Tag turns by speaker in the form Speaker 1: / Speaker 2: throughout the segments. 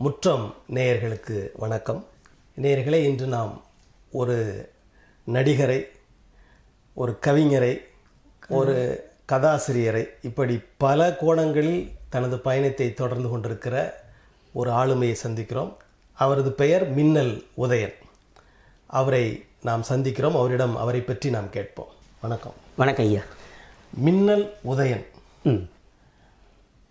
Speaker 1: முற்றம் நேயர்களுக்கு வணக்கம். நேயர்களே இன்று நாம் ஒரு நடிகரை ஒரு கவிஞரை ஒரு கதாசிரியரை இப்படி பல கோணங்களில் தனது பயணத்தை தொடர்ந்து கொண்டிருக்கிற ஒரு ஆளுமையை சந்திக்கிறோம். அவரது பெயர் மின்னல் உதயன். அவரை நாம் சந்திக்கிறோம். அவரிடம் அவரை பற்றி நாம் கேட்போம். வணக்கம்.
Speaker 2: வணக்கம் ஐயா.
Speaker 1: மின்னல் உதயன்.
Speaker 2: ம்.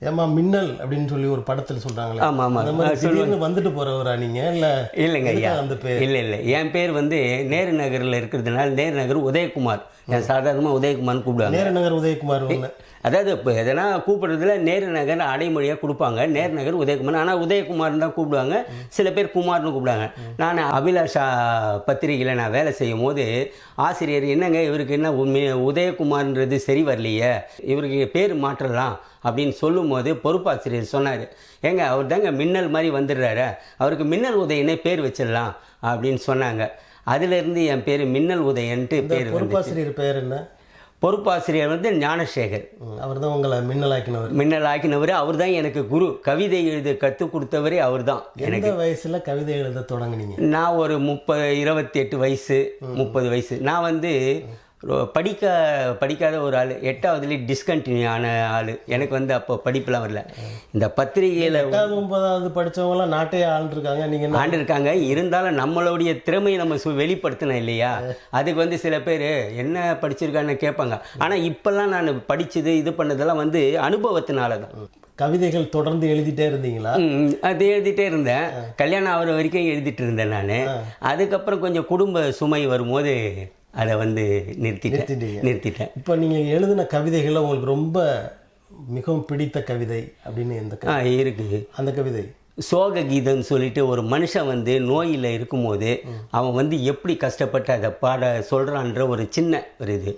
Speaker 1: ஏமா மின்னல் அப்படின்னு சொல்லி ஒரு படத்துல சொல்றாங்களே.
Speaker 2: ஆமா, ஆமா.
Speaker 1: அந்த மாதிரி திடீர்னு வந்துட்டு போறவரா நீங்க? இல்ல
Speaker 2: இல்லைங்க ஐயா.
Speaker 1: அந்த பேர்
Speaker 2: இல்லை இல்லை. என் பேர் வந்து நேரு நகரில் இருக்கிறதுனால நேரு நகர் உதயகுமார். என் சாதாரணமாக உதயகுமார்னு கூப்பிடுவாங்க.
Speaker 1: நேரு நகர் உதயகுமார்.
Speaker 2: அதாவது இப்போ எதனா கூப்பிடுறதுல நேரு நகர் அடைமொழியாக கொடுப்பாங்க. நேரு நகர் உதயகுமார் ஆனால் உதயகுமார்னு தான் கூப்பிடுவாங்க. சில பேர் குமார்னு கூப்பிடுவாங்க. நான் அபிலாஷா பத்திரிகையில் நான் வேலை செய்யும் போது ஆசிரியர் என்னங்க இவருக்கு என்ன உதயகுமார்ன்றது சரி வரலையே. இவருக்கு பேர் மாற்றலாம் அப்படின்னு சொல்லும்போது பொறுப்பாசிரியர் சொன்னார். ஏங்க அவர் தாங்க மின்னல் மாதிரி வந்துடுறாரு. அவருக்கு மின்னல் உதயனே பேர் வச்சிடலாம் அப்படின்னு சொன்னாங்க. அதிலிருந்து என் பேர் மின்னல் உதயன்ட்டு பேர்
Speaker 1: பொறுப்பாசிரியர் பெயர் என்ன?
Speaker 2: பொறுப்பாசிரியர் வந்து ஞானசேகர்.
Speaker 1: அவர் தான் உங்களை மின்னலாக்கினவர்.
Speaker 2: மின்னல் ஆக்கினவர் அவர் தான் எனக்கு குரு. கவிதை எழுத கற்றுக் கொடுத்தவரே அவர் தான்
Speaker 1: எந்த வயசுல கவிதை எழுத தொடங்குனீங்க?
Speaker 2: நான் ஒரு முப்பது இருபத்தி எட்டு வயசு முப்பது வயசு. நான் வந்து படிக்க படிக்காத ஒரு ஆள் எட்டாவதுலேயே டிஸ்கண்டினியூ ஆன ஆள். எனக்கு வந்து அப்போ படிப்புலாம் வரல. இந்த பத்திரிகையில்
Speaker 1: எட்டாவது ஒன்பதாவது படிச்சவங்க எல்லாம் நாட்டையே ஆண்டிருக்காங்க நீங்க என்ன
Speaker 2: ஆண்டு இருக்காங்க இருந்தாலும் நம்மளுடைய திறமையை நம்ம சு வெளிப்படுத்தணும் இல்லையா? அதுக்கு வந்து சில பேர் என்ன படிச்சிருக்கான்னு கேட்பாங்க. ஆனால் இப்போல்லாம் நான் படிச்சது இது பண்ணதெல்லாம் வந்து அனுபவத்தினால தான்
Speaker 1: கவிதைகள் தொடர்ந்து எழுதிட்டே இருந்தீங்களா?
Speaker 2: அது எழுதிட்டே இருந்தேன். கல்யாணம் ஆகிற வரைக்கும் எழுதிட்டு இருந்தேன் நான். அதுக்கப்புறம் கொஞ்சம் குடும்ப சுமை வரும்போது அதை வந்து நிறுத்திட்டேன். நிறுத்திட்டேன்.
Speaker 1: இப்போ நீங்க எழுதின கவிதைகள்ல உங்களுக்கு ரொம்ப மிகவும் பிடித்த கவிதை அப்படின்னு எந்த
Speaker 2: ஆ இருக்குது
Speaker 1: அந்த கவிதை.
Speaker 2: சோக கீதம்னு சொல்லிட்டு ஒரு மனுஷன் வந்து நோயில் இருக்கும்போது அவன் வந்து எப்படி கஷ்டப்பட்டு அதை பாட சொல்கிறான்ற ஒரு சின்ன ஒரு இது.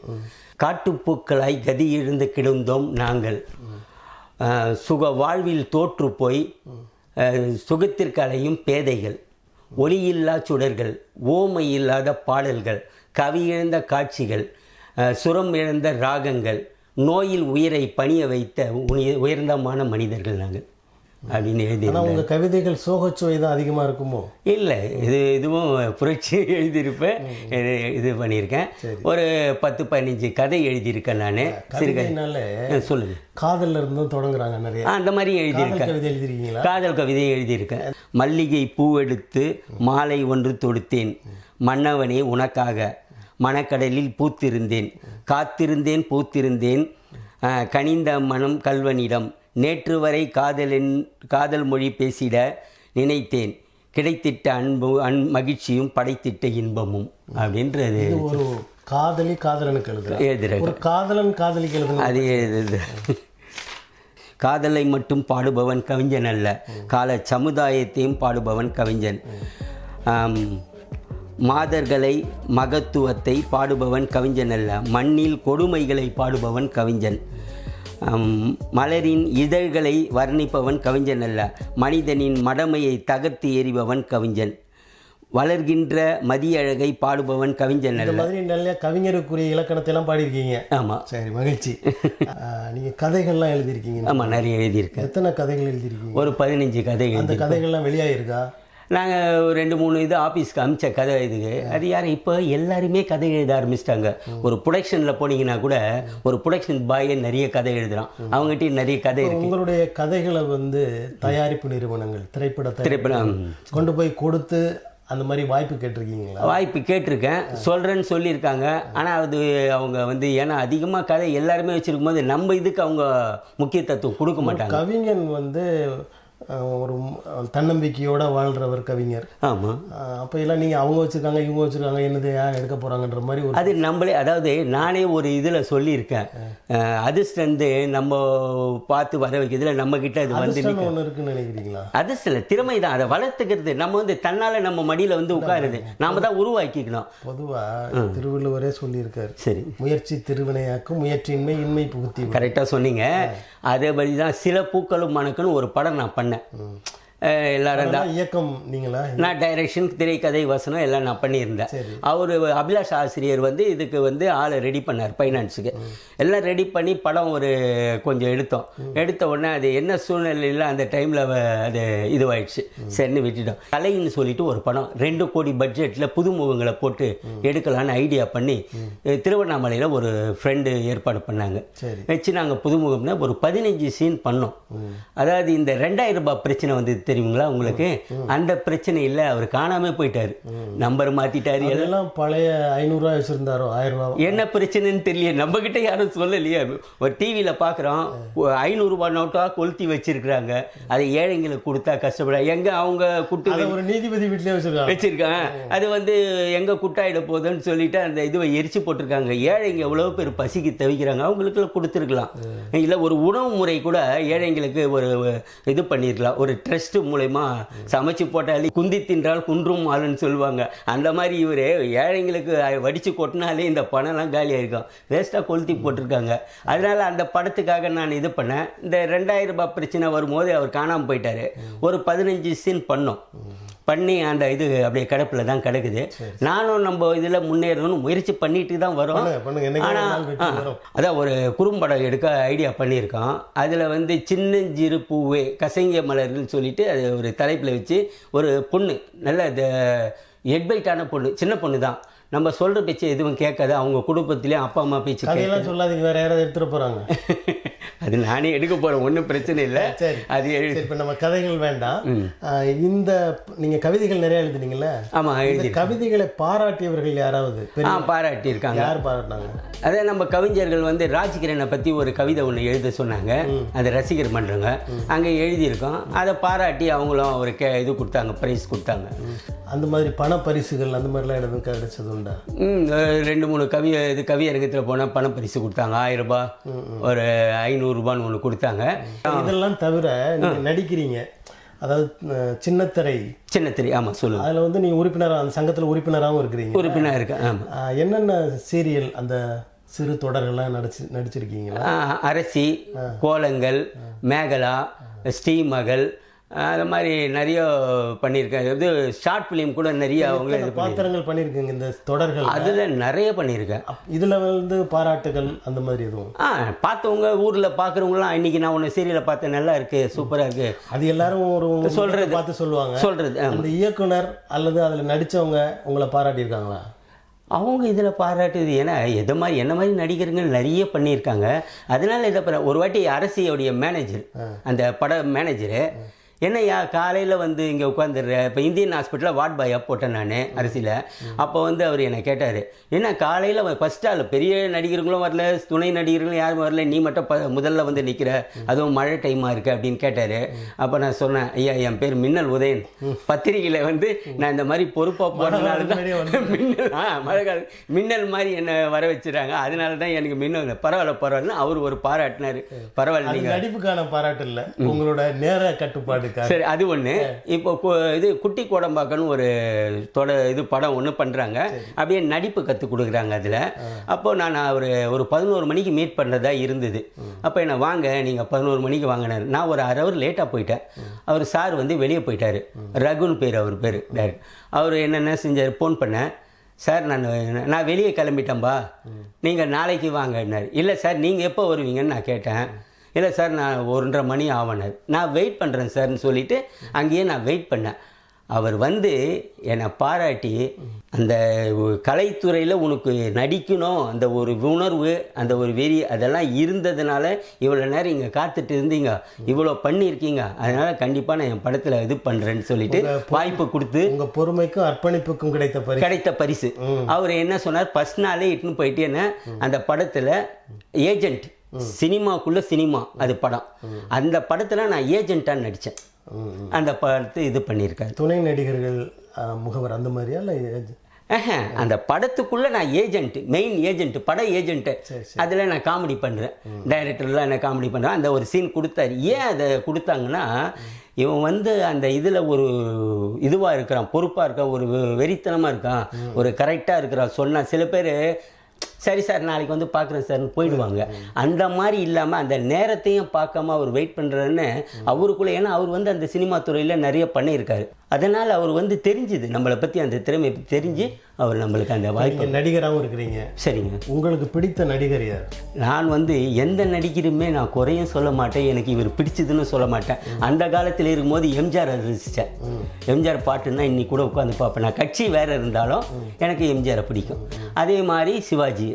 Speaker 2: காட்டுப்பூக்களாய் கதி இழந்து கிடந்தோம் நாங்கள். சுக வாழ்வில் தோற்று போய் ஆஹ், சுகத்திற்கு அலையும் பேதைகள். ஒளியில்லா சுடர்கள் ஓமை இல்லாத பாடல்கள். கவி இழந்த காட்சிகள் சுரம் இழந்த ராகங்கள் நோயில் உயிரை பணிய வைத்த உய- உயர்ந்தமான மனிதர்கள் நாங்கள் அப்படின்னு எழுதி
Speaker 1: ஆனா உங்க கவிதைகள் சோகச்சுவை தான் அதிகமா இருக்குமோ?
Speaker 2: இல்லை இது இதுவும் புரட்சி எழுதியிருப்பேன் இது இது பண்ணியிருக்கேன். ஒரு பத்து பதினஞ்சு கதை எழுதியிருக்கேன் நான். சிறுகதை.
Speaker 1: கவிதைனால
Speaker 2: சொல்லுங்க.
Speaker 1: காதல்ல இருந்தும் தொடங்குறாங்க நிறைய.
Speaker 2: அந்த மாதிரி எழுதியிருக்கேன்.
Speaker 1: கவிதை எழுதிருக்கீங்களா
Speaker 2: காதல் கவிதை எழுதியிருக்கேன். மல்லிகை பூவெடுத்து மாலை ஒன்று தொடுத்தேன். மன்னவனே உனக்காக மணக்கடலில் பூத்திருந்தேன். காத்திருந்தேன் பூத்திருந்தேன். கனிந்த மனம் கல்வனிடம் நேற்று வரை காதலின் காதல் மொழி பேசிட நினைத்தேன். கிடைத்திட்ட அன்பு அன் மகிழ்ச்சியும் படைத்திட்ட இன்பமும் அப்படின்றது.
Speaker 1: ஒரு காதலி காதலனுக்கு ஒரு காதலன் காதலிக்கு எழுதுன
Speaker 2: அது எழுதுது காதலை மட்டும் பாடுபவன் கவிஞன் அல்ல. கால சமுதாயத்தையும் பாடுபவன் கவிஞன். மாதர்களை மகத்துவத்தை பாடுபவன் கவிஞன் அல்ல மண்ணில் கொடுமைகளை பாடுபவன் கவிஞன். மலரின் இதழ்களை வர்ணிப்பவன் கவிஞன் அல்ல மனிதனின் மடமையை தகர்த்து எறிபவன் கவிஞன். வளர்கின்ற மதியழகை பாடுபவன் கவிஞன்
Speaker 1: இந்த
Speaker 2: அல்ல.
Speaker 1: மாதிரி நல்ல கவிஞருக்குரிய இலக்கணத்தை எல்லாம் பாடியிருக்கீங்க.
Speaker 2: ஆமாம்
Speaker 1: சரி மகிழ்ச்சி. ஆஹ், நீங்க கதைகள்லாம் எழுதியிருக்கீங்க.
Speaker 2: ஆமாம் நிறைய எழுதியிருக்கேன்.
Speaker 1: எத்தனை கதைகள் எழுதியிருக்கீங்க?
Speaker 2: ஒரு பதினஞ்சு கதை
Speaker 1: அந்த கதைகள்லாம் வெளியாயிருக்கா?
Speaker 2: நாங்கள் ஒரு ரெண்டு மூணு இது ஆஃபீஸ்க்கு அமிச்ச கதை இதுக்கு. அது யார்? இப்போ எல்லாருமே கதை எழுத ஆரம்பிச்சிட்டாங்க. ஒரு ப்ரொடக்ஷனில் போனீங்கன்னா கூட ஒரு ப்ரொடக்ஷன் பாயே நிறைய கதை எழுதுறான். அவங்ககிட்டயும் நிறைய கதை இருக்கு.
Speaker 1: உங்களுடைய கதைகளை வந்து தயாரிப்பு நிறுவனங்கள் திரைப்பட
Speaker 2: திரைப்படம்
Speaker 1: கொண்டு போய் கொடுத்து அந்த மாதிரி வாய்ப்பு கேட்டிருக்கீங்களா?
Speaker 2: வாய்ப்பு கேட்டிருக்கேன். சொல்கிறேன்னு சொல்லியிருக்காங்க. ஆனால் அது அவங்க வந்து ஏன்னா அதிகமாக கதை எல்லாருமே வச்சிருக்கும் போது நம்ம இதுக்கு அவங்க முக்கியத்துவம் கொடுக்க மாட்டாங்க.
Speaker 1: கவிஞன் வந்து ஒரு தன்னம்பிக்கையோட வாழ்றவர் கவிஞர்.
Speaker 2: ஆமாம்
Speaker 1: அப்ப எல்லாம் நீங்க அவங்க வச்சிருக்காங்க இவங்க வச்சிருக்காங்க என்னது யார் எடுக்க போறாங்கன்ற மாதிரி ஒரு
Speaker 2: அது நம்மளே அதாவது நானே ஒரு இதில் சொல்லியிருக்கேன். அதிர்ஷ்டம் வந்து நம்ம பார்த்து வர வைக்கிறதுல நம்ம கிட்ட அது வந்து
Speaker 1: ஒண்ணு இருக்குன்னு நினைக்கிறீங்களா?
Speaker 2: அதிர்ஷ்டம் இல்லை திறமை தான். அதை வளர்த்துக்கிறது நம்ம வந்து தன்னால நம்ம மடியில வந்து உட்காருது. நாம தான் உருவாக்கிக்கணும்.
Speaker 1: பொதுவா திருவள்ளுவரே சொல்லியிருக்காரு.
Speaker 2: சரி.
Speaker 1: முயற்சி திருவினையாக்கும் முயற்சியின்மை இன்மை புகுத்தி.
Speaker 2: கரெக்டாக சொன்னீங்க. அதேபடி தான் சில பூக்களும் மணக்குன்னு ஒரு படம் நான் பண்ணேன். 嗯。எல்லாரும்
Speaker 1: இயக்கம் நீங்களா?
Speaker 2: நான் டைரக்ஷன் திரைக்கதை வசனம் எல்லாம் நான் பண்ணியிருந்தேன். அவர் அபிலாஷ் ஆசிரியர் வந்து இதுக்கு வந்து ஆளை ரெடி பண்ணார் ஃபைனான்ஸுக்கு எல்லாம் ரெடி பண்ணி படம் ஒரு கொஞ்சம் எடுத்தோம். எடுத்த உடனே அது என்ன சூழ்நிலையில் அந்த டைமில் அது இதுவாயிடுச்சு. சரின்னு விட்டுட்டோம். கலைன்னு சொல்லிட்டு ஒரு படம் ரெண்டு கோடி பட்ஜெட்டில் புதுமுகங்களை போட்டு எடுக்கலான்னு ஐடியா பண்ணி திருவண்ணாமலையில் ஒரு ஃப்ரெண்டு ஏற்பாடு பண்ணாங்க. வச்சு நாங்கள் புதுமுகம்னா ஒரு பதினஞ்சு சீன் பண்ணோம். அதாவது இந்த ரெண்டாயிரம் ரூபாய் பிரச்சனை வந்து தெரியுங்களா உங்களுக்கு? அந்த பிரச்சனை இல்லை அவர் காணாம போயிட்டாரு. நம்பர் மாத்திட்டாரு.
Speaker 1: அதெல்லாம் பழைய ஐநூறுரூவா வச்சுருந்தாரோ ஆயிரம் ரூபா.
Speaker 2: என்ன பிரச்சனைன்னு தெரியல. நம்ம கிட்ட யாரும் சொல்லலையே. ஒரு டிவியில் பார்க்குறோம் ஐநூறுரூபா நோட்டாக கொளுத்தி வச்சிருக்கிறாங்க. அதை ஏழைங்களுக்கு கொடுத்தா கஷ்டப்பட. எங்க அவங்க குட்டு
Speaker 1: ஒரு நீதிபதி வீட்லயே வச்சிருக்காங்க.
Speaker 2: வச்சிருக்கேன் அது வந்து எங்க குட்டாயிட போகுதுன்னு சொல்லிட்டு அந்த இதுவை எரிச்சு போட்டிருக்காங்க. ஏழைங்க எவ்வளவு பேர் பசிக்கு தவிக்கிறாங்க. அவங்களுக்கு கொடுத்துருக்கலாம். இல்லை ஒரு உணவு முறை கூட ஏழைங்களுக்கு ஒரு இது பண்ணியிருக்கலாம் ஒரு ட்ரஸ்ட் மூலயமா சமைச்சு போட்டாலே குந்தி தின்றால் குன்றும் ஆளுன்னு சொல்லுவாங்க. அந்த மாதிரி இவர் ஏழைங்களுக்கு வடிச்சு கொட்டினாலே இந்த பணம்லாம் காலியாக இருக்கும் வேஸ்ட்டாக கொளுத்தி போட்டிருக்காங்க. அதனால அந்த படத்துக்காக நான் இது பண்ணேன். இந்த ரெண்டாயிரம் ரூபாய் பிரச்சனை வரும்போது அவர் காணாமல் போயிட்டாரு. ஒரு பதினஞ்சு சீன் பண்ணோம். பண்ணி அந்த இது அப்படியே கிடப்பில் தான் கிடக்குது. நானும் நம்ம இதில் முன்னேறணும்னு முயற்சி பண்ணிட்டு தான் வரோம். ஆனால் அதான் ஒரு குறும்படம் எடுக்க ஐடியா பண்ணியிருக்கோம். அதில் வந்து சின்னஞ்சிறு பூவே கசங்கிய மலர்னு சொல்லிட்டு அது ஒரு தலைப்பில் வச்சு ஒரு பொண்ணு நல்ல ஹெட்பைட்டான பொண்ணு சின்ன பொண்ணு தான் நம்ம சொல்கிற பேச்சு எதுவும் கேட்காது. அவங்க குடும்பத்திலேயும் அப்பா அம்மா பேச்சு
Speaker 1: சொல்லாதீங்க வேற யாராவது எடுத்துட்டு போறாங்க.
Speaker 2: அது நானே எடுக்க போகிறேன் ஒன்றும் பிரச்சனை இல்லை.
Speaker 1: சரி.
Speaker 2: அது
Speaker 1: இப்போ நம்ம கதைகள் வேண்டாம். இந்த நீங்க கவிதைகள் நிறைய எழுதுனீங்கல்ல?
Speaker 2: ஆமாம்
Speaker 1: இந்த
Speaker 2: எழுதி
Speaker 1: கவிதைகளை பாராட்டியவர்கள் யாராவது?
Speaker 2: ஆ பாராட்டியிருக்காங்க.
Speaker 1: யார் பாராட்டினாங்க?
Speaker 2: அதே நம்ம கவிஞர்கள் வந்து ராஜ்கிரனை பற்றி ஒரு கவிதை ஒன்று எழுத சொன்னாங்க. அது ரசிகர் மன்றங்க. அங்கே எழுதியிருக்கோம். அதை பாராட்டி அவங்களும் ஒரு கே இது கொடுத்தாங்க ப்ரைஸ் கொடுத்தாங்க.
Speaker 1: அந்த மாதிரி பண பரிசுகள் அந்த மாதிரிலாம் எதுவும் கிடைச்சது உண்டா?
Speaker 2: ம், ரெண்டு மூணு கவி இது கவியரங்கத்தில் போனால் பண பரிசு கொடுத்தாங்க ஆயிரம் ரூபாய். ஒரு ஐநூறுரூபான்னு ஒன்று கொடுத்தாங்க.
Speaker 1: இதெல்லாம் தவிர நீங்க நடிக்கிறீங்க. அதாவது சின்னத்திரை.
Speaker 2: சின்னத்திரி ஆமாம் சொல்லுங்க.
Speaker 1: அதுல வந்து நீங்க உறுப்பினரா அந்த சங்கத்துல உறுப்பினராகவும் இருக்கிறீங்க.
Speaker 2: உறுப்பினர் இருக்கேன் ஆமாம்
Speaker 1: என்னென்ன சீரியல் அந்த சிறு தொடர்கள்லாம் நடிச்சு நடிச்சிருக்கீங்களா?
Speaker 2: அரசி கோலங்கள் மேகலா ஸ்ரீமகள் அது மாதிரி நிறைய பண்ணியிருக்கேன். இது ஷார்ட் ஃபிலிம் கூட நிறைய அவங்க இது பண்ணி
Speaker 1: பாத்திரங்கள் பண்ணியிருக்கீங்க இந்த தொடர்கள்?
Speaker 2: அதில் நிறைய பண்ணியிருக்கேன்.
Speaker 1: இதுல வந்து பாராட்டுகள் அந்த மாதிரி எதுவும்?
Speaker 2: ஆ பார்த்தவங்க ஊரில் பார்க்குறவங்களாம் இன்னைக்கு நான் ஒன்று சீரியலை பார்த்தேன். நல்லா இருக்கு சூப்பராக இருக்கு.
Speaker 1: அது எல்லாரும் ஒரு. முகத்தை பார்த்து சொல்லுவாங்க.
Speaker 2: சொல்கிறது
Speaker 1: அந்த இயக்குனர் அல்லது அதுல நடிச்சவங்க உங்களை பாராட்டியிருக்காங்களா?
Speaker 2: அவங்க இதில் பாராட்டுது. ஏன்னா எது மாதிரி என்ன மாதிரி நடிகர்கள் நிறைய பண்ணியிருக்காங்க. அதனால இதை ஒரு வாட்டி அரசியோடைய மேனேஜர் அந்த பட மேனேஜரு என்னய்யா காலையில் வந்து இங்கே உட்காந்துடுற இப்போ இந்தியன் ஹாஸ்பிட்டலில் வார்ட் பாயாக போட்டேன் நான் அரசியில். அப்போ வந்து அவர் என்னை கேட்டார் என்ன காலையில் ஃபஸ்ட் ஆள் பெரிய நடிகர்களும் வரல துணை நடிகர்களும் யாரும் வரல நீ மட்டும் ப முதல்ல வந்து நிற்கிற அதுவும் மழை டைமாக இருக்குது அப்படின்னு கேட்டார். அப்போ நான் சொன்னேன் ஐயா என் பேர் மின்னல் உதயன். பத்திரிகையில் வந்து நான் இந்த மாதிரி பொறுப்பாக போனதுனால தான் மின்னல் ஆ மழை காலம் மின்னல் மாதிரி என்னை வர வச்சுறாங்க. அதனால தான் எனக்கு மின்னல் பரவாயில்ல பரவாயில்ல அவர் ஒரு பாராட்டினார். பரவாயில்ல
Speaker 1: நடிப்புக்கான பாராட்டு இல்ல. உங்களோட நேர
Speaker 2: சரி அது ஒன்று இப்போ இது குட்டி கோடம்பாக்கன்னு ஒரு தொட இது படம் ஒன்று பண்ணுறாங்க அப்படியே நடிப்பு கற்றுக் கொடுக்குறாங்க அதில். அப்போ நான் ஒரு ஒரு பதினோரு மணிக்கு மீட் பண்ணுறதா இருந்தது. அப்போ என்ன வாங்க நீங்கள் பதினோரு மணிக்கு வாங்கினார். நான் ஒரு அரை ஹவர் லேட்டாக போயிட்டேன். அவர் சார் வந்து வெளியே போயிட்டார். ரகுன்னு பேர் அவர் பேர் டேரக்ட் அவர் என்னென்ன செஞ்சார் ஃபோன் பண்ணேன். சார் நான் நான் வெளியே கிளம்பிட்டேன்பா. நீங்கள் நாளைக்கு வாங்கன்னார். இல்லை சார் நீங்கள் எப்போ வருவீங்கன்னு நான் கேட்டேன். இல்லை சார் நான் ஒன்றரை மணி ஆவனார். நான் வெயிட் பண்ணுறேன் சார்னு சொல்லிட்டு அங்கேயே நான் வெயிட் பண்ணேன். அவர் வந்து என்னை பாராட்டி அந்த கலைத்துறையில் உனக்கு நடிக்கணும். அந்த ஒரு உணர்வு அந்த ஒரு வெறி அதெல்லாம் இருந்ததுனால இவ்வளோ நேரம் இங்கே காத்துட்டு இருந்தீங்க. இவ்வளோ பண்ணியிருக்கீங்க. அதனால் கண்டிப்பாக நான் என் படத்தில் இது பண்ணுறேன்னு சொல்லிட்டு வாய்ப்பு கொடுத்து
Speaker 1: உங்க பொறுமைக்கும் அர்ப்பணிப்புக்கும் கிடைத்த பரிசு.
Speaker 2: கிடைத்த பரிசு. அவர் என்ன சொன்னார் ஃபர்ஸ்ட் நாளே இட்டுன்னு போயிட்டு என்ன அந்த படத்தில் ஏஜென்ட் சினிமாக்குள்ள சினிமா அது படம். அந்த படத்தில் நான் ஏஜென்ட்டாக நடித்தேன்
Speaker 1: ம்.
Speaker 2: அந்த படத்தை இது பண்ணியிருக்காரு.
Speaker 1: துணை நடிகர்கள் முகவர் அந்த மாதிரியா இல்ல
Speaker 2: அந்த படத்துக்குள்ள நான் ஏஜென்ட் மெயின் ஏஜென்ட் பட ஏஜென்ட்.
Speaker 1: சரி,
Speaker 2: அதில் நான் காமெடி பண்ணுறேன் டைரக்டர்லாம் என்ன காமெடி பண்ணுறேன் அந்த ஒரு சீன் கொடுத்தாரு. ஏன் அதை கொடுத்தாங்கன்னா இவன் வந்து அந்த இதில் ஒரு இதுவாக இருக்கிறான் பொறுப்பாக இருக்கான் ஒரு வெறித்தனமாக இருக்கான் ஒரு கரெக்டாக இருக்கிறான் சொன்னா. சில பேர் சரி சார் நாளைக்கு வந்து பார்க்குறேன் சார்னு போயிடுவாங்க. அந்த மாதிரி இல்லாமல் அந்த நேரத்தையும் பார்க்காம அவர் வெயிட் பண்ணுறன்னு அவருக்குள்ள ஏன்னா அவர் வந்து அந்த சினிமா துறையில் நிறைய பண்ணியிருக்காரு. அதனால் அவர் வந்து தெரிஞ்சுது நம்மளை பற்றி அந்த திறமை தெரிஞ்சு அவர் நம்மளுக்கு அந்த வாய்ப்பு
Speaker 1: நடிகராகவும் இருக்கிறீங்க.
Speaker 2: சரிங்க.
Speaker 1: உங்களுக்கு பிடித்த நடிகர் யார்?
Speaker 2: நான் வந்து எந்த நடிகருமே நான் குறையும் சொல்ல மாட்டேன் எனக்கு இவர் பிடிச்சதுன்னு சொல்ல மாட்டேன். அந்த காலத்தில் இருக்கும்போது எம்ஜிஆர் ரசித்தேன் எம்ஜிஆர் பாட்டுன்னா இன்னைக்கு கூட உட்காந்து பார்ப்பேன். நான் கட்சி வேறு இருந்தாலும் எனக்கு எம்ஜிஆரை பிடிக்கும். அதே மாதிரி சிவாஜி.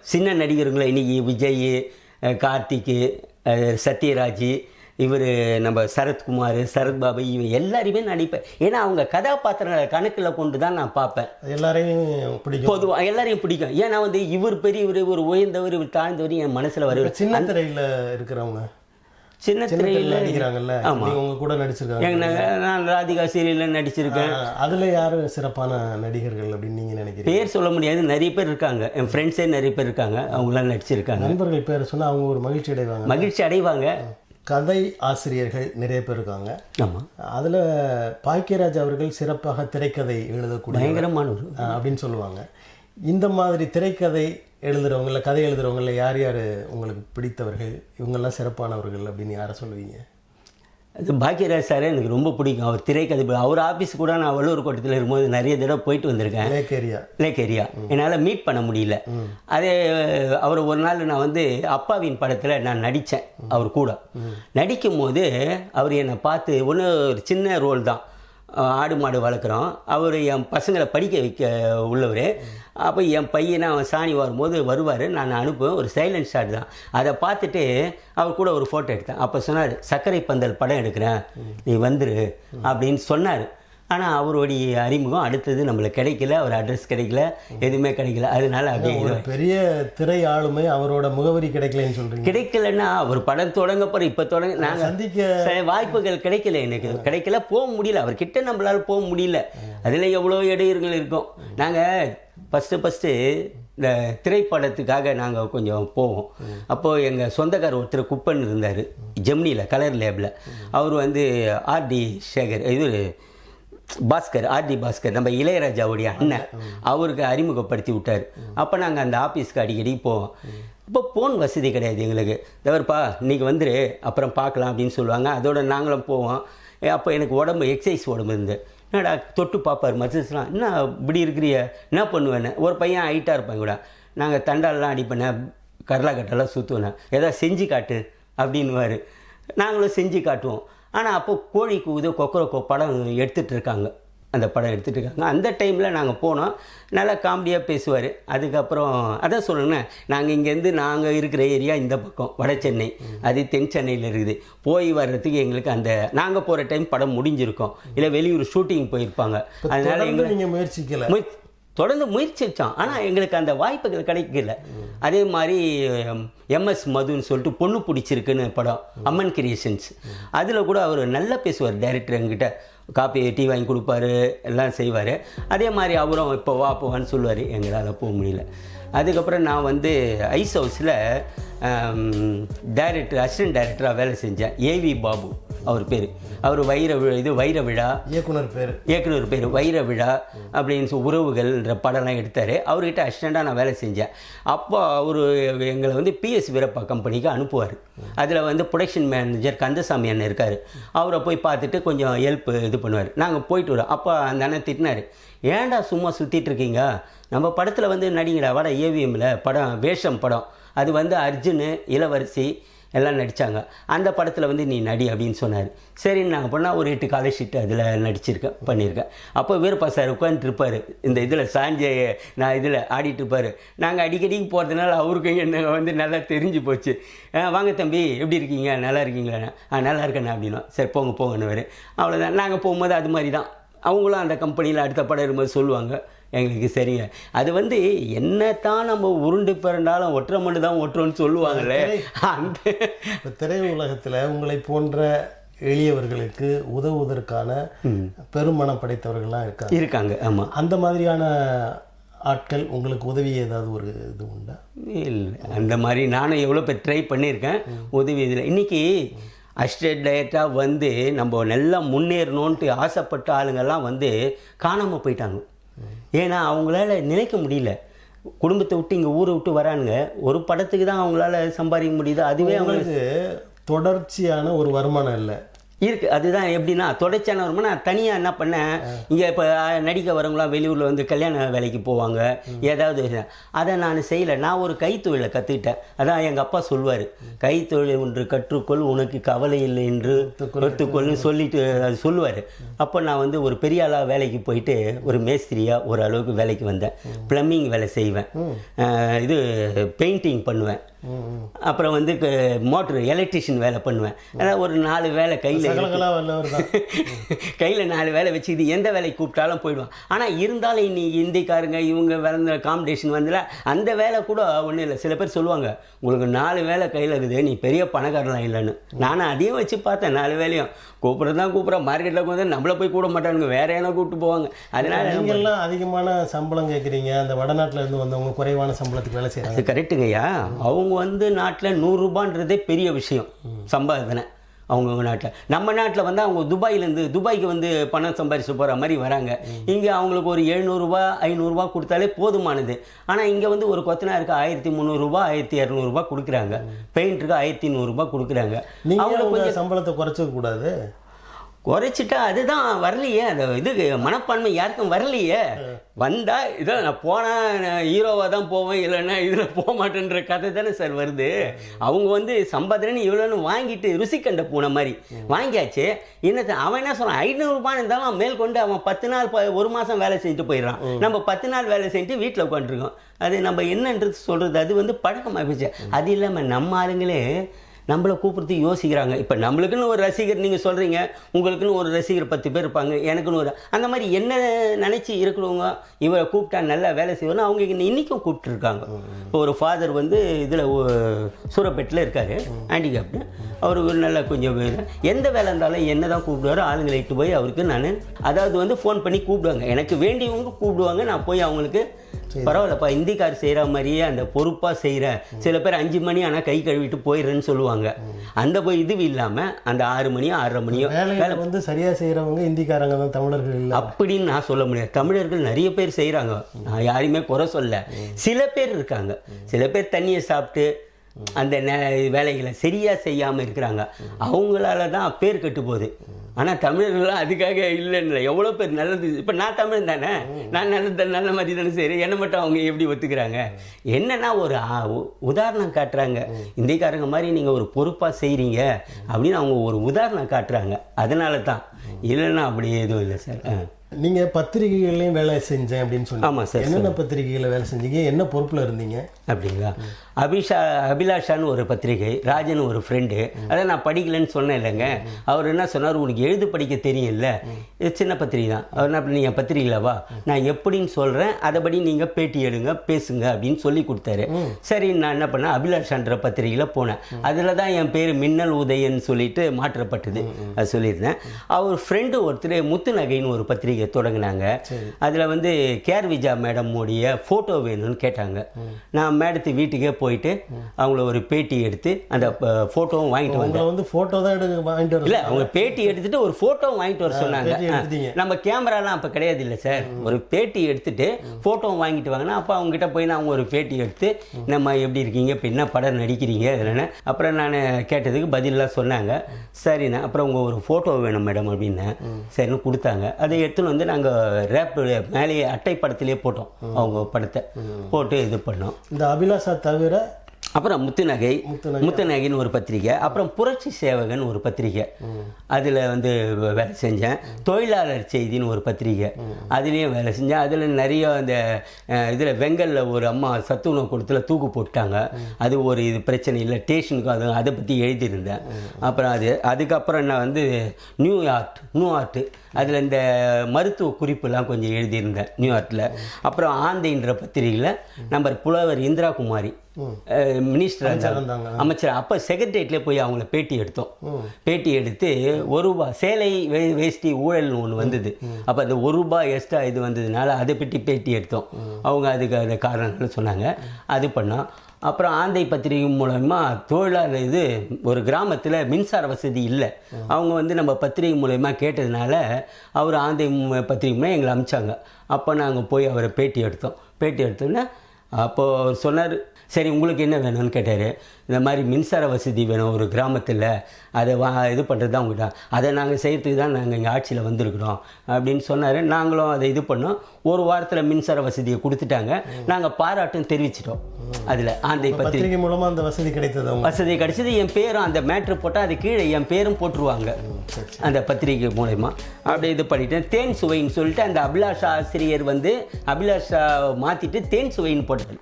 Speaker 2: சின்ன நடிகருங்களை இன்னைக்கு விஜய் அஹ் கார்த்திக் அஹ் சத்யராஜ் இவர் நம்ம சரத்குமார் சரத்பாபு இவன் எல்லாரையுமே நடிப்பேன். ஏன்னா அவங்க கதாபாத்திரங்களை கணக்கில் கொண்டு தான் நான் பார்ப்பேன்.
Speaker 1: எல்லாரையும் பிடிக்கும்.
Speaker 2: பொதுவாக எல்லாரையும் பிடிக்கும். ஏன்னா வந்து இவர் பெரியவர் இவர் உயர்ந்தவர் இவர் தாழ்ந்தவர் என் மனசில் வருவார்.
Speaker 1: சின்ன திரையில இருக்கிறவங்க
Speaker 2: சின்ன
Speaker 1: திரையில நடிக்கிறாங்கல்ல? நீங்க உங்க கூட நடிச்சிருக்காங்க.
Speaker 2: நான் ராதிகா சீரியலில் நடிச்சிருக்கேன்.
Speaker 1: அதுல யாரு சிறப்பான நடிகர்கள் அப்படின்னு நீங்க நினைக்கிறீங்க?
Speaker 2: பேர் சொல்ல முடியாது. நிறைய பேர் இருக்காங்க. என் ஃப்ரெண்ட்ஸே நிறைய பேர் இருக்காங்க. அவங்களாம் நடிச்சிருக்காங்க.
Speaker 1: நண்பர்கள் பேரை சொன்னா அவங்க ஒரு மகிழ்ச்சி அடைவாங்க.
Speaker 2: மகிழ்ச்சி அடைவாங்க.
Speaker 1: கதை ஆசிரியர்கள் நிறைய பேர் இருக்காங்க.
Speaker 2: ஆமாம்
Speaker 1: அதுல பாக்கியராஜ் அவர்கள் சிறப்பாக திரைக்கதை எழுதக்கூடிய
Speaker 2: பயங்கரமான ஒரு
Speaker 1: ஆ, அப்படின்னு சொல்லுவாங்க. இந்த மாதிரி திரைக்கதை எழுதுறவங்க இல்ல கதை எழுதுறவங்கள யார் யார் உங்களுக்கு பிடித்தவர்கள்? இவங்கெல்லாம் சிறப்பானவர்கள் அப்படின்னு யாரை சொல்லுவீங்க?
Speaker 2: அது பாக்கியராஜ் சார் எனக்கு ரொம்ப பிடிக்கும். அவர் திரைக்கதை அவர் ஆஃபீஸ் கூட நான் வள்ளுவர் கோட்டத்தில் இருக்கும்போது நிறைய தடவை போயிட்டு வந்திருக்கேன்.
Speaker 1: லேக் ஏரியா
Speaker 2: லேக் ஏரியா என்னால் மீட் பண்ண முடியல. அதே அவர் ஒரு நாள் நான் வந்து அப்பாவின் படத்தில் நான் நடித்தேன் அவர் கூட. நடிக்கும் போது அவர் என்னை பார்த்து ஒன்று ஒரு சின்ன ரோல் தான். ஆடு மாடு வளர்க்குறோம். அவர் என் பசங்களை படிக்க வைக்க உள்ளவர். அப்போ என் பையனை அவன் சாணி வரும்போது வருவார். நான் அனுப்புவேன். ஒரு சைலண்ட் ஷாட் தான். அதை பார்த்துட்டு அவர் கூட ஒரு ஃபோட்டோ எடுத்தேன். அப்போ சொன்னார் சர்க்கரை பந்தல் படம் எடுக்கிறேன். நீ வந்துரு. அப்படின்னு சொன்னார். ஆனால் அவருடைய அறிமுகம் அடுத்தது நம்மளுக்கு கிடைக்கல அவர் அட்ரஸ் கிடைக்கல எதுவுமே கிடைக்கல. அதனால அப்படியே
Speaker 1: ஒரு பெரிய திரை ஆளுமை அவரோட முகவரி கிடைக்கலன்னு சொல்றீங்க.
Speaker 2: கிடைக்கலன்னா அவர் படம் தொடங்க போகிற இப்போ தொடங்க நாங்கள்
Speaker 1: சந்திக்க
Speaker 2: வாய்ப்புகள் கிடைக்கல எனக்கு. கிடைக்கல போக முடியல. அவர்கிட்ட நம்மளால போக முடியல. அதில் எவ்வளோ இடையூறுகள் இருக்கும். நாங்கள் ஃபஸ்ட்டு ஃபஸ்ட்டு இந்த திரைப்படத்துக்காக நாங்கள் கொஞ்சம் போவோம். அப்போது எங்கள் சொந்தக்காரர் ஒருத்தர் குப்பன் இருந்தார். ஜெமினியில் கலர் லேபில் அவர் வந்து ஆர்டி சேகர் இது பாஸ்கர் ஆர்டி பாஸ்கர் நம்ம இளையராஜாவுடைய அண்ணன். அவருக்கு அறிமுகப்படுத்தி விட்டார். அப்போ நாங்கள் அந்த ஆஃபீஸ்க்கு அடிக்கடி போவோம். இப்போ ஃபோன் வசதி கிடையாது எங்களுக்கு. தவறுப்பா இன்னைக்கு வந்துரு அப்புறம் பார்க்கலாம் அப்படின்னு சொல்லுவாங்க. அதோட நாங்களும் போவோம். அப்போ எனக்கு உடம்பு எக்ஸசைஸ் உடம்பு இருந்து. என்னடா தொட்டு பார்ப்பார் மசில்ஸ்லாம் என்ன இப்படி இருக்கிறிய? என்ன பண்ணுவேன்னு? ஒரு பையன் ஹைட்டாக இருப்பாங்க கூட. நாங்கள் தண்டாலெலாம் அடிப்பேன் கரலாக்கட்டெல்லாம் சுற்றுவேன் ஏதாவது செஞ்சு காட்டு அப்படின்னுவார். நாங்களும் செஞ்சு காட்டுவோம். ஆனால் அப்போ கோழி கூவுது கொக்கரக்கோ படம் எடுத்துகிட்டு இருக்காங்க அந்த படம் எடுத்துகிட்டு இருக்காங்க அந்த டைமில் நாங்கள் போனோம். நல்லா காமெடியாக பேசுவார். அதுக்கப்புறம் அதான் சொல்லணுண்ணே நாங்கள் இங்கேருந்து நாங்கள் இருக்கிற ஏரியா இந்த பக்கம் வட சென்னை. அது தென் சென்னையில் இருக்குது. போய் வர்றதுக்கு எங்களுக்கு அந்த நாங்கள் போகிற டைம் படம் முடிஞ்சிருக்கோம். இல்லை வெளியூர் ஷூட்டிங் போயிருப்பாங்க. அதனால
Speaker 1: தொடர்ந்து
Speaker 2: எங்களை
Speaker 1: நீங்க தொடர்ந்து
Speaker 2: முயற்சி தொடர்ந்து ஆனால் எங்களுக்கு அந்த வாய்ப்புகள் கிடைக்கல. அதே மாதிரி எம்எஸ் மதுன்னு சொல்லிட்டு பொண்ணு பிடிச்சிருக்குன்னு படம் அம்மன் கிரியேஷன்ஸ். அதில் கூட அவர் நல்லா பேசுவார் டைரக்டர் எங்கிட்ட காப்பி டீ வாங்கி கொடுப்பாரு எல்லாம் செய்வார். அதே மாதிரி அவரும் இப்போ வா போவான்னு சொல்லுவார். எங்களால் போக முடியல. அதுக்கப்புறம் நான் வந்து ஐஸ் ஹவுஸில் டைரக்டர் அசிஸ்டன்ட் டைரக்டராக வேலை செஞ்சேன். ஏவி பாபு. அவர் பேர். அவர் வைர இது வைர விழா.
Speaker 1: இயக்குனர் பேர்.
Speaker 2: இயக்குனர் பேர் வைர விழா அப்படின்னு உறவுகள்ன்ற படம்லாம் எடுத்தார். அவர்கிட்ட அசிஸ்டண்ட்டாக நான் வேலை செஞ்சேன். அப்போ அவர் எங்களை வந்து பிஎஸ் வீரப்பா கம்பெனிக்கு அனுப்புவார். அதில் வந்து ப்ரொடக்ஷன் மேனேஜர் கந்தசாமி அண்ணன் இருக்கார். அவரை போய் பார்த்துட்டு கொஞ்சம் ஹெல்ப் இது பண்ணுவார். நாங்கள் போயிட்டு வரோம். அப்போ அந்த அண்ணன் திட்டினார் ஏன்டா சும்மா சுற்றிட்டு இருக்கீங்க? நம்ம படத்தில் வந்து நடிங்கடா வட ஏவிஎம்மில் படம் வேஷம் படம். அது வந்து அர்ஜுன் இளவரசி எல்லாம் நடித்தாங்க அந்த படத்தில் வந்து நீ நடி அப்படின்னு சொன்னார். சரின்னு நாங்கள் பண்ணால் ஒரு எட்டு காலேஜ் ஷீட் அதில் நடிச்சிருக்கேன் பண்ணியிருக்கேன் அப்போ வீரப்பா சார் உட்காந்துருப்பார் இந்த இதில் சாஞ்ச நான் இதில் ஆடிட்டுருப்பார் நாங்கள் அடிக்கடிக்கு போகிறதுனால அவருக்கும் என்ன வந்து நல்லா தெரிஞ்சு போச்சு. வாங்க தம்பி எப்படி இருக்கீங்க? நல்லா இருக்கீங்களா? ஆ நல்லா இருக்கேண்ணா அப்படின்னா சரி போங்க போங்கன்னு அவ்வளோதான் நாங்கள் போகும்போது அது மாதிரி தான் அவங்களும் அந்த கம்பெனியில் அடுத்த படம் இருக்கும்போது சொல்லுவாங்க. எங்களுக்கு சரிங்க. அது வந்து என்னத்தான் நம்ம உருண்டு பிறண்டாலும் ஒற்றை மண்ணு தான் ஒட்டுறோன்னு சொல்லுவாங்கல்ல அந்த
Speaker 1: இப்போ திரை உலகத்துல உங்களை போன்ற எளியவர்களுக்கு உதவுவதற்கான பெருமனம் படைத்தவர்கள்லாம் இருக்காங்க.
Speaker 2: இருக்காங்க ஆமாம்
Speaker 1: அந்த மாதிரியான ஆட்கள் உங்களுக்கு உதவி ஏதாவது ஒரு இது உண்டா?
Speaker 2: இல்லை அந்த மாதிரி நானும் எவ்வளோ பேர் ட்ரை பண்ணியிருக்கேன். உதவி இதில். இன்றைக்கி அஸ்டேட் டயட்டாக வந்து நம்ம நல்லா முன்னேறணுன்ட்டு ஆசைப்பட்ட ஆளுங்கெல்லாம் வந்து காணாமல் போயிட்டாங்க. ஏன்னா அவங்களால நினைக்க முடியல. குடும்பத்தை விட்டு இங்கே ஊரை விட்டு வரானுங்க. ஒரு படத்துக்கு தான் அவங்களால சம்பாதிக்க முடியுது. அதுவே அவங்களுக்கு
Speaker 1: தொடர்ச்சியான ஒரு வருமானம் இல்லை.
Speaker 2: இருக்கு. அதுதான் எப்படின்னா தொடர்ச்சியான வருமா நான் தனியாக என்ன பண்ணேன் இங்கே இப்போ நடிக்க வரவங்களாம் வெளியூரில் வந்து கல்யாண வேலைக்கு போவாங்க. ஏதாவது. அதை நான் செய்யலை. நான் ஒரு கைத்தொழிலை கற்றுக்கிட்டேன் அதான் எங்கள் அப்பா சொல்வார். கைத்தொழில் ஒன்று கற்றுக்கொள் உனக்கு கவலை இல்லை என்று ஒத்துக்கொள்னு சொல்லிட்டு அது சொல்லுவார். அப்போ நான் வந்து ஒரு பெரிய ஆளாக வேலைக்கு போயிட்டு ஒரு மேஸ்திரியாக ஒரு அளவுக்கு வேலைக்கு வந்தேன். ப்ளம்பிங் வேலை செய்வேன். இது பெயிண்டிங் பண்ணுவேன். அப்புறம் வந்து மோட்ரு எலக்ட்ரிஷியன் வேலை பண்ணுவேன். அதாவது ஒரு நாலு வேலை கையில் கையில் நாலு வேலை வச்சு இது எந்த வேலைக்கு கூப்பிட்டாலும் போயிடுவான். ஆனால் இருந்தாலும் இன்னைக்கு இந்திக்காரங்க இவங்க வளர்ந்த காம்படிஷன் வந்துல அந்த வேலை கூட ஒன்றும் இல்லை. சில பேர் சொல்லுவாங்க உங்களுக்கு நாலு வேலை கையில் இருக்குது நீ பெரிய பணக்காரலாம் இல்லைன்னு. நானும் அதையும் வச்சு பார்த்தேன் நாலு வேலையும். கூப்பிட்றது தான் கூப்பிட்றோம் மார்க்கெட்டில் வந்து நம்மள போய் கூட மாட்டானுங்க வேற ஏன்னா கூப்பிட்டு போவாங்க. அதனால
Speaker 1: நீங்கெல்லாம் அதிகமான சம்பளம் கேட்குறீங்க அந்த வடநாட்டுல இருந்து வந்தவங்க குறைவான சம்பளத்துக்கு வேலை செய்கிறாங்க
Speaker 2: கரெக்டுங்கய்யா அவங்க வந்து நாட்டில் நூறுரூபான்றதே பெரிய விஷயம் சம்பாதனை. அவங்கவுங்க நாட்டில். நம்ம நாட்டில் வந்து அவங்க துபாயிலேருந்து துபாய்க்கு வந்து பணம் சம்பாரிச்சு போகிற மாதிரி வராங்க. இங்கே அவங்களுக்கு ஒரு எழுநூறுபா ஐநூறுரூவா கொடுத்தாலே போதுமானது. ஆனால் இங்கே வந்து ஒரு கொத்தனாருக்கு ஆயிரத்தி முந்நூறுரூபா ஆயிரத்தி இரநூறுபா கொடுக்குறாங்க. பெயிண்டருக்கு ஆயிரத்தி நூறுரூபா கொடுக்குறாங்க.
Speaker 1: நீங்க உங்க சம்பளத்தை குறைச்சிக்க கூடாது?
Speaker 2: குறைச்சிட்டா அதுதான் வரலையே. அந்த இது மனப்பான்மை யாருக்கும் வரலையே. வந்தா இதோ நான் போனால் ஹீரோவாக தான் போவேன் இல்லைன்னா இதில் போக மாட்டேன்ற கதை தானே சார் வருது. அவங்க வந்து சம்பாதனை இவ்வளோன்னு வாங்கிட்டு ருசி கண்ட பூனை மாதிரி வாங்கியாச்சு. என்னத்தை அவன் என்ன சொல்கிறான் ஐநூறுரூபான்னு இருந்தாலும் மேல் கொண்டு அவன் பத்து நாள் ஒரு மாதம் வேலை செஞ்சுட்டு போயிடுறான். நம்ம பத்து நாள் வேலை செஞ்சுட்டு வீட்டில் உட்காந்துருக்கோம் அது நம்ம என்னன்றது சொல்கிறது அது வந்து பழக்கமாக போச்சு அது இல்லாமல் நம்ம ஆளுங்களே நம்மளை கூப்பிடுறதுக்கு யோசிக்கிறாங்க. இப்போ நம்மளுக்குன்னு ஒரு ரசிகர் நீங்கள் சொல்கிறீங்க உங்களுக்குன்னு ஒரு ரசிகர் பத்து பேர் இருப்பாங்க எனக்குன்னு ஒரு அந்த மாதிரி என்ன நினச்சி இருக்கிறவங்க இவரை கூப்பிட்டா நல்லா வேலை செய்வாங்க அவங்க இன்னிக்கும் கூப்பிட்டுருக்காங்க. இப்போ ஒரு ஃபாதர் வந்து இதில் சூரப்பேட்டில் இருக்கார் ஹேண்டிகேப்டு ஒரு நல்ல கொஞ்சம் வேலை. எந்த வேலை இருந்தாலும் என்ன தான் கூப்பிடுவாரோ ஆளுங்களை இட்டு போய் அவருக்கு நான் அதாவது வந்து ஃபோன் பண்ணி கூப்பிடுவாங்க. எனக்கு வேண்டியவங்க கூப்பிடுவாங்க. நான் போய் அவங்களுக்கு பரவாயில்லப்பா இந்திக்கார் செய்கிற மாதிரியே அந்த பொறுப்பாக செய்கிறேன் சில பேர் அஞ்சு மணி ஆனால் கை கழுவிட்டு போயிடுறேன்னு சொல்லுவாங்க. அந்த போய் இது இல்லாமல் அந்த ஆறு மணியோ ஆறரை மணியோ
Speaker 1: வேலையை வந்து சரியா செய்யறவங்க இந்திக்காரங்க தான் தமிழர்கள் இல்லை.
Speaker 2: அப்படின்னு நான் சொல்ல முடியாது. தமிழர்கள் நிறைய பேர் செய்கிறாங்க நான் யாரையுமே குறை சொல்ல சில பேர் இருக்காங்க. சில பேர் தண்ணியை சாப்பிட்டு அந்த வேலைகளை சரியாக செய்யாமல் இருக்கிறாங்க. அவங்களால தான் பேர் கெட்டு போகுது. ஆனால் தமிழர்கள்லாம் அதுக்காக இல்லைன்னு இல்லை. எவ்வளோ பேர் நல்லது இப்போ நான் தமிழ் தானே? நான் நல்லது நல்ல மாதிரி தானே செய்கிறேன் என்னை மட்டும் அவங்க எப்படி ஒத்துக்கிறாங்க? என்னன்னா ஒரு உதாரணம் காட்டுறாங்க. இந்திக்காரங்க மாதிரி நீங்கள் ஒரு பொறுப்பாக செய்கிறீங்க அப்படின்னு அவங்க ஒரு உதாரணம் காட்டுறாங்க. அதனால தான். இல்லைன்னா அப்படி எதுவும் இல்லை சார்.
Speaker 1: நீங்க பத்திரிகைகள்லயும் வேலை செஞ்சேன் அப்படின்னு சொன்னீங்க.
Speaker 2: ஆமாம் சார்
Speaker 1: என்னென்ன பத்திரிகைகளை வேலை செஞ்சீங்க? என்ன பொறுப்புல இருந்தீங்க?
Speaker 2: அப்படிங்களா? அபிஷா அபிலாஷான்னு ஒரு பத்திரிகை ராஜன் ஒரு ஃப்ரெண்டு அதை நான் படிக்கலைன்னு சொன்னேன் இல்லைங்க. அவர் என்ன சொன்னார்? உனக்கு எழுது படிக்க தெரியும்ல. இது சின்ன பத்திரிகை தான் அவர் என்ன என் பத்திரிகையில் வா. நான் எப்படின்னு சொல்கிறேன் அதைபடி நீங்கள் பேட்டி எடுங்க பேசுங்க அப்படின்னு சொல்லி கொடுத்தாரு. சரி நான் என்ன பண்ணேன்? அபிலாஷான்ற பத்திரிகையில் போனேன். அதில் தான் என் பேர் மின்னல் உதயன் சொல்லிட்டு மாற்றப்பட்டது. அது சொல்லியிருந்தேன். அவர் ஃப்ரெண்டு ஒருத்தர் முத்து நகைன்னு ஒரு பத்திரிகை தொடங்கினாங்க. அதில் வந்து கேர் விஜா மேடம் உடைய ஃபோட்டோ வேணும்னு கேட்டாங்க. நான் மேடத்து வீட்டுக்கே போயிட்டு அவங்கள ஒரு பேட்டி எடுத்து அந்த ஃபோட்டோவும் வாங்கிட்டு
Speaker 1: உங்களை வந்து போட்டோ தான் எடுக்க வாங்கிட்டு வர
Speaker 2: இல்ல அவங்க பேட்டி எடுத்துட்டு ஒரு போட்டோ வாங்கிட்டு வர சொன்னாங்க. நம்ம கேமராலாம் அப்ப கிடையாது இல்ல சார். ஒரு பேட்டி எடுத்துட்டு போட்டோ வாங்கிட்டு வாங்கினா அப்போ அவங்க கிட்ட போய் நான் ஒரு பேட்டி எடுத்து நம்ம எப்படி இருக்கீங்க? இப்போ என்ன படம் நடிக்கிறீங்க? அதனால அப்புறம் நான் கேட்டதுக்கு பதிலெலாம் சொன்னாங்க. சரிண்ணே அப்புறம் உங்க ஒரு போட்டோ வேணும் மேடம் அப்படின்னேன் சரின்னு கொடுத்தாங்க. அதை எடுத்துன்னு வந்து நாங்கள் ரேப் மேலேயே அட்டை படத்திலேயே போட்டோம் அவங்க படத்தை. போட்டு இது பண்ணோம்.
Speaker 1: இந்த அபிலாஷா தவிர
Speaker 2: அப்புறம் முத்துநகை
Speaker 1: முத்துநகை.
Speaker 2: முத்துநகைன்னு ஒரு பத்திரிக்கை அப்புறம் புரட்சி சேவகன் ஒரு பத்திரிக்கை. அதில் வந்து வேலை செஞ்சேன். தொழிலாளர் செய்தின்னு ஒரு பத்திரிக்கை. அதுலேயும் வேலை செஞ்சேன். அதில் நிறைய அந்த இதில் வெங்கல்ல ஒரு அம்மா சத்துணவு கொடுத்துல தூக்கு போட்டாங்க அது ஒரு இது பிரச்சனை இல்லை. ஸ்டேஷனுக்கு அது அதை பற்றி எழுதியிருந்தேன். அப்புறம் அது அதுக்கப்புறம் நான் வந்து நியூ ஆர்ட் நியூ அதில் இந்த மருத்துவ குறிப்புலாம் கொஞ்சம் எழுதியிருந்தேன் நியூயார்க்கில் அப்புறம் ஆந்தைன்ற பத்திரிகையில் நம்ம புலவர் இந்திரா குமாரி மினிஸ்டர்
Speaker 1: இருந்தாங்க.
Speaker 2: அமைச்சர் அப்போ செக்ரட்டரியேட்லேயே போய் அவங்கள பேட்டி எடுத்தோம். பேட்டி எடுத்து ஒரு ரூபா சேலை வே- வேஷ்டி ஊழல்னு ஒன்று வந்தது. அப்போ அந்த ஒரு ரூபாய் எக்ஸ்ட்ரா இது வந்ததுனால அதை பற்றி பேட்டி எடுத்தோம். அவங்க அதுக்கு அந்த காரணங்கள் சொன்னாங்க. அது பண்ணோம். அப்புறம் ஆந்தை பத்திரிகை மூலமா தொழிலாளர் இது ஒரு கிராமத்தில் மின்சார வசதி இல்லை. அவங்க வந்து நம்ம பத்திரிகை மூலயமா கேட்டதுனால அவர் ஆந்தை பத்திரிகை மூலம் எங்களை அமிச்சாங்க. அப்போ நாங்கள் போய் அவரை பேட்டி எடுத்தோம். பேட்டி எடுத்தோன்னே அப்போது சொன்னார் சரி உங்களுக்கு என்ன வேணும்னு கேட்டார். இந்த மாதிரி மின்சார வசதி வேணும் ஒரு கிராமத்தில். அதை வா இது பண்ணுறது தான் உங்கள்கிட்ட அதை நாங்கள் செய்கிறதுக்கு தான் நாங்கள் இங்கே ஆட்சியில் வந்திருக்கிறோம். அப்படின்னு சொன்னார். நாங்களும் அதை இது பண்ணோம். ஒரு வாரத்தில் மின்சார வசதியை கொடுத்துட்டாங்க. நாங்கள் பாராட்டும் தெரிவிச்சிட்டோம். அதில் ஆந்தை பத்திரிகை.
Speaker 1: பத்திரிகை மூலமா அந்த வசதி கிடைத்தது
Speaker 2: வசதி கிடைச்சது. என் பேரும் அந்த மேட்ரு போட்டால் அது கீழே என் பேரும் போட்டுருவாங்க. அந்த பத்திரிகை மூலயமா அப்படியே இது பண்ணிட்டேன். தேன் சுவைன்னு சொல்லிட்டு அந்த அபிலாஷா ஆசிரியர் வந்து அபிலாஷா மாற்றிட்டு தேன் சுவைன்னு போட்டார்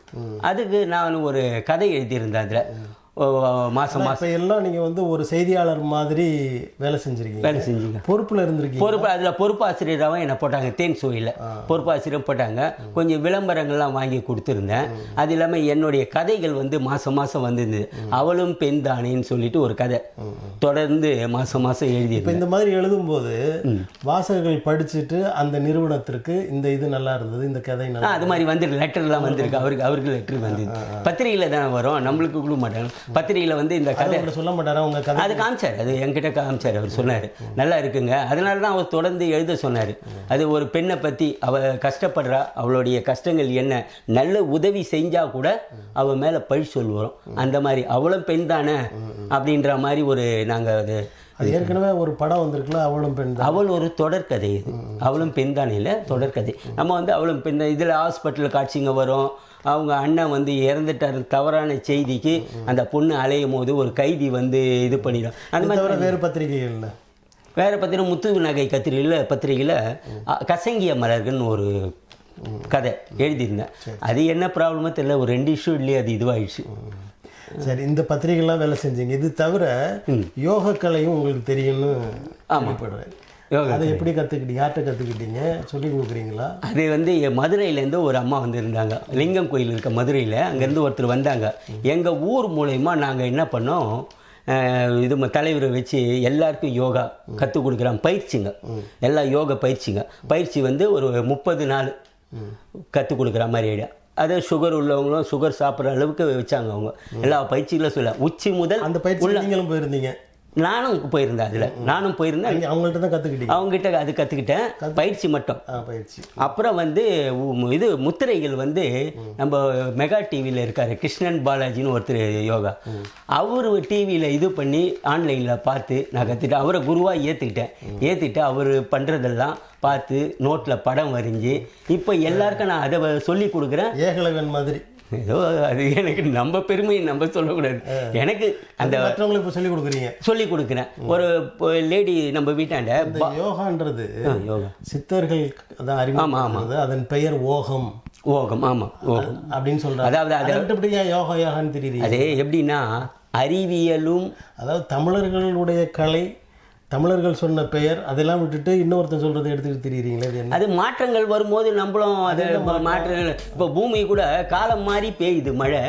Speaker 2: அதுக்கு நான் ஒரு கதை எழுதியிருந்தேன் அதில். மாதம் மாதம்
Speaker 1: இப்ப எல்லாம் நீங்க வந்து ஒரு செய்தியாளர் மாதிரி வேலை செஞ்சிருக்கீங்க.
Speaker 2: வேலை செஞ்சீங்க
Speaker 1: பொறுப்புல இருந்திருக்கீங்க
Speaker 2: பொறுப்பு அதில் பொறுப்பாசிரியராகவும் என்னை போட்டாங்க. தேன் சுவையில் பொறுப்பாசிரியர் போட்டாங்க. கொஞ்சம் விளம்பரங்கள்லாம் வாங்கி கொடுத்துருந்தேன். அது இல்லாமல் என்னுடைய கதைகள் வந்து மாதம் மாதம் வந்திருந்தது. அவளும் பெண் தானேன்னு சொல்லிட்டு ஒரு கதை. தொடர்ந்து மாதம் மாதம்
Speaker 1: இப்ப
Speaker 2: எழுதியிருந்தேன்
Speaker 1: இந்த மாதிரி எழுதும்போது வாசகர்கள் படிச்சுட்டு அந்த நிறுவனத்திற்கு இந்த இது நல்லா இருந்தது இந்த கதை நல்லா
Speaker 2: அது மாதிரி வந்து லெட்டர்லாம் வந்திருக்கு. அவருக்கு அவருக்கு லெட்டர் வந்தது. பத்திரிகையில் தானே வரும். நம்மளுக்கு கொடுக்க மாட்டாங்க. பத்திரிகையில் வந்து இந்த கதை
Speaker 1: சொல்ல மாட்டாரா? உங்க கதை
Speaker 2: அது காமிச்சார். அது என்கிட்ட காமிச்சார். அவர் சொன்னார். நல்லா இருக்குங்க. அதனால தான் அவர் தொடர்ந்து எழுத சொன்னார். அது ஒரு பெண்ணை பற்றி அவ கஷ்டப்படுறா. அவளுடைய கஷ்டங்கள் என்ன? நல்ல உதவி செஞ்சா கூட அவ மேலே பழி சொல்லுவோம் அந்த மாதிரி அவளும் பெண் தானே? அப்படின்ற மாதிரி ஒரு நாங்கள் அது
Speaker 1: அது ஏற்கனவே ஒரு படம் வந்திருக்குல்ல அவளும் பெண்
Speaker 2: அவள் ஒரு தொடர்கதை இது. அவளும் பெண் தானே இல்லை தொடர்கதை நம்ம வந்து அவளும் பெண் இதில் ஹாஸ்பிட்டல் காட்சிங்க வரும். அவங்க அண்ணன் வந்து இறந்துட்டார். தவறான செய்திக்கு அந்த பொண்ணு அலையும் போது ஒரு கைதி வந்து இது பண்ணிடும். அந்த மாதிரி
Speaker 1: வேறு பத்திரிகைகள்ல
Speaker 2: வேற பார்த்தீங்கன்னா முத்து நகை கத்திரியில் பத்திரிகையில் கசங்கிய மலர்கள்னு ஒரு கதை எழுதியிருந்தேன். அது என்ன ப்ராப்ளமோ தெரியல. ஒரு ரெண்டு இஷ்யூ இல்லையே அது இதுவாயிடுச்சு.
Speaker 1: சரி இந்த பத்திரிகைலாம் வேலை செஞ்சீங்க. இது தவிர யோக கலையும் உங்களுக்கு தெரியும்னு கேள்விப்படுறேன்.
Speaker 2: யோகா
Speaker 1: அதை எப்படி கத்துக்கிட்டீங்க யார்கிட்ட கத்துக்கிட்டீங்க? சொல்லி கொடுக்குறீங்களா?
Speaker 2: அது வந்து மதுரையிலேருந்து ஒரு அம்மா வந்திருந்தாங்க. லிங்கம் கோயில் இருக்க மதுரையில் அங்கேருந்து ஒருத்தர் வந்தாங்க. எங்கள் ஊர் மூலயமா நாங்கள் என்ன பண்ணோம் இது தலைவரை வச்சு எல்லாருக்கும் யோகா கற்றுக் கொடுக்குறாங்க. பயிற்சிங்க. எல்லா யோகா பயிற்சிங்க. பயிற்சி வந்து ஒரு முப்பது நாள் கற்றுக் கொடுக்குற மாதிரி ஐடியா அது சுகர் உள்ளவங்களும் சுகர் சாப்பிட்ற அளவுக்கு வச்சாங்க அவங்க. எல்லா பயிற்சிகளும் சொல்ல உச்சி முதல்
Speaker 1: அந்த பயிற்சி நீங்களும் போயிருந்தீங்க.
Speaker 2: நானும் போயிருந்தேன் அதில். நானும் போயிருந்தேன்.
Speaker 1: அவங்கள்ட்ட தான் கத்துக்கிட்டீங்க?
Speaker 2: அவங்ககிட்ட அது கற்றுக்கிட்டேன் பயிற்சி மட்டும்.
Speaker 1: பயிற்சி.
Speaker 2: அப்புறம் வந்து இது முத்திரைகள் வந்து நம்ம மெகா டிவியில் இருக்காரு கிருஷ்ணன் பாலாஜின்னு ஒருத்தர் யோகா. அவர் டிவியில் இது பண்ணி ஆன்லைனில் பார்த்து நான் கற்றுட்டேன் அவரை குருவாக ஏற்றுக்கிட்டேன் ஏற்றிட்டு அவர் பண்ணுறதெல்லாம் பார்த்து நோட்டில் படம் வரைஞ்சி இப்போ எல்லாருக்கும் நான் அதை சொல்லி கொடுக்குறேன்.
Speaker 1: ஏகலவன் மாதிரி.
Speaker 2: ஏதோ அது எனக்கு நம்ம பெருமையை நம்ம சொல்லக்கூடாது. எனக்கு அந்த
Speaker 1: மற்றவங்களுக்கு இப்போ சொல்லி கொடுக்குறீங்க.
Speaker 2: சொல்லி கொடுக்குறேன். ஒரு லேடி நம்ம வீட்டாண்ட
Speaker 1: யோகான்றது
Speaker 2: யோகா.
Speaker 1: சித்தர்கள் தான் அறிமுகப்படுத்துறது அதன் பெயர் ஓகம்.
Speaker 2: ஓகம் ஆமாம் ஓகம்.
Speaker 1: அப்படின்னு சொல்றாங்க.
Speaker 2: அதாவது அது
Speaker 1: யோகா யோகான்னு தெரியுறீங்க?
Speaker 2: அது எப்படின்னா அறிவியலும்
Speaker 1: அதாவது தமிழர்களுடைய கலை தமிழர்கள் சொன்ன பெயர் அதெல்லாம் விட்டுட்டு இன்னொருத்தன் சொல்றதை எடுத்துக்கிட்டு தெரியுறீங்களே?
Speaker 2: அது மாற்றங்கள் வரும்போது நம்மளும் அது மாற்றங்கள். இப்போ பூமி கூட காலம் மாறி பெய்யுது மழை.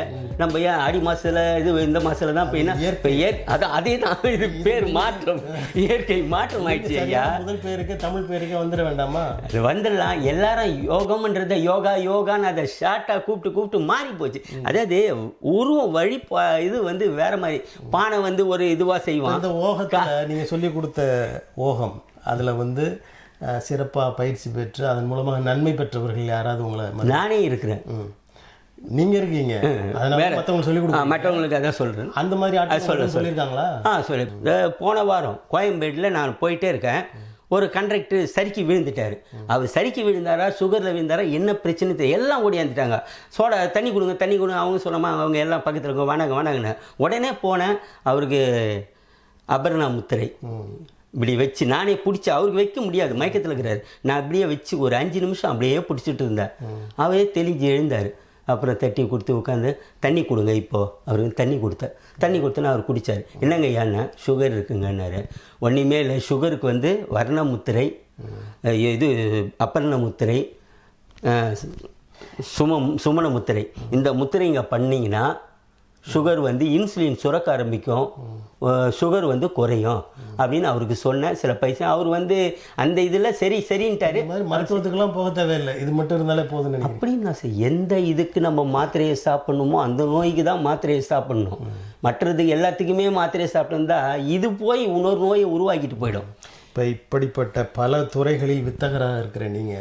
Speaker 2: நம்ம ஏன் ஆடி மாசத்துல இது இந்த மாசத்துல தான் பெய்யணும் இப்போ ஏ அதான் அதே தான் இது பேர் மாற்றம். இயற்கை மாற்றம் ஆயிடுச்சு ஐயா.
Speaker 1: முதல் பேருக்கு தமிழ் பேருக்கு வந்துட வேண்டாமா?
Speaker 2: அது வந்துடலாம். எல்லாரும் யோகம்ன்றத யோகா யோகான்னு அதை ஷார்ட்டாக கூப்பிட்டு கூப்பிட்டு மாறி போச்சு. அதாவது உருவம் வழி இது வந்து வேற மாதிரி. பானை வந்து ஒரு இதுவாக செய்வான்.
Speaker 1: அந்த ஓகத்துல நீங்க சொல்லி கொடுத்த ஓகம். அதுல வந்து அஹ், சிறப்பா பயிற்சி பெற்று அதன் மூலமாக நன்மை பெற்றவர்கள் யாராவது உங்களை
Speaker 2: நானே இருக்கிறேன்.
Speaker 1: நீங்க இருக்கீங்க. மத்தவங்க சொல்லி கொடுக்க
Speaker 2: மற்றவங்களுக்கு அதான் சொல்கிறேன்
Speaker 1: அந்த மாதிரி ஆட்கள் சொல்லியிருக்காங்களா?
Speaker 2: ஆ சொல்லு போன வாரம் கோயம்பேட்டில் நான் போயிட்டே இருக்கேன். ஒரு கண்டக்டர் சறுக்கி விழுந்துட்டார். அவர் சறுக்கி விழுந்தாரா சுகரில் விழுந்தாரா என்ன பிரச்சனை எல்லாம் ஓடியாந்துட்டாங்க. சோடா தண்ணி கொடுங்க தண்ணி கொடுங்க அவங்க சொல்லாமா அவங்க எல்லாம் பக்கத்தில் இருக்க வணங்க வணங்கன்னு உடனே போனேன். அவருக்கு அபர்ணா முத்திரை. இப்படி வச்சு நானே பிடிச்சி அவருக்கு வைக்க முடியாது மயக்கத்தில் இருக்கிறாரு. நான் அப்படியே வச்சு ஒரு அஞ்சு நிமிஷம் அப்படியே பிடிச்சிட்டு இருந்தேன் அவரே தெளிஞ்சு எழுந்தார். அப்புறம் தட்டி கொடுத்து உட்காந்து தண்ணி கொடுங்க இப்போது அவருக்கு தண்ணி கொடுத்தேன் தண்ணி கொடுத்தேன்னு அவர் குடித்தார் என்னங்க ஏன்னா சுகர் இருக்குங்கன்னாரு. ஒன்றுமே இல்லை சுகருக்கு வந்து வர்ண முத்திரை இது அப்பர்ண முத்திரை சுமம் சுமண முத்திரை. இந்த முத்திரைங்க பண்ணிங்கன்னா சுகர் வந்து இன்சுலின் சுரக்க ஆரம்பிக்கும். சுகர் வந்து குறையும். அப்படின்னு அவருக்கு சொன்னேன். சில பைசா அவர் வந்து அந்த இதில் சரி சரின்ட்டாரு.
Speaker 1: மருத்துவத்துக்கெல்லாம் போக தேவையில்லை. இது மட்டும் இருந்தாலே நினைக்கிறேன்.
Speaker 2: அப்படின்னு நான் சொ- எந்த இதுக்கு நம்ம மாத்திரையை சாப்பிடணுமோ அந்த நோய்க்கு தான் மாத்திரையை சாப்பிடணும். மற்றது எல்லாத்துக்குமே மாத்திரையை சாப்பிட்டுருந்தா இது போய் இன்னொரு நோயை உருவாக்கிட்டு போயிடும்.
Speaker 1: இப்போ இப்படிப்பட்ட பல துறைகளில் வித்தகராக இருக்கிற நீங்க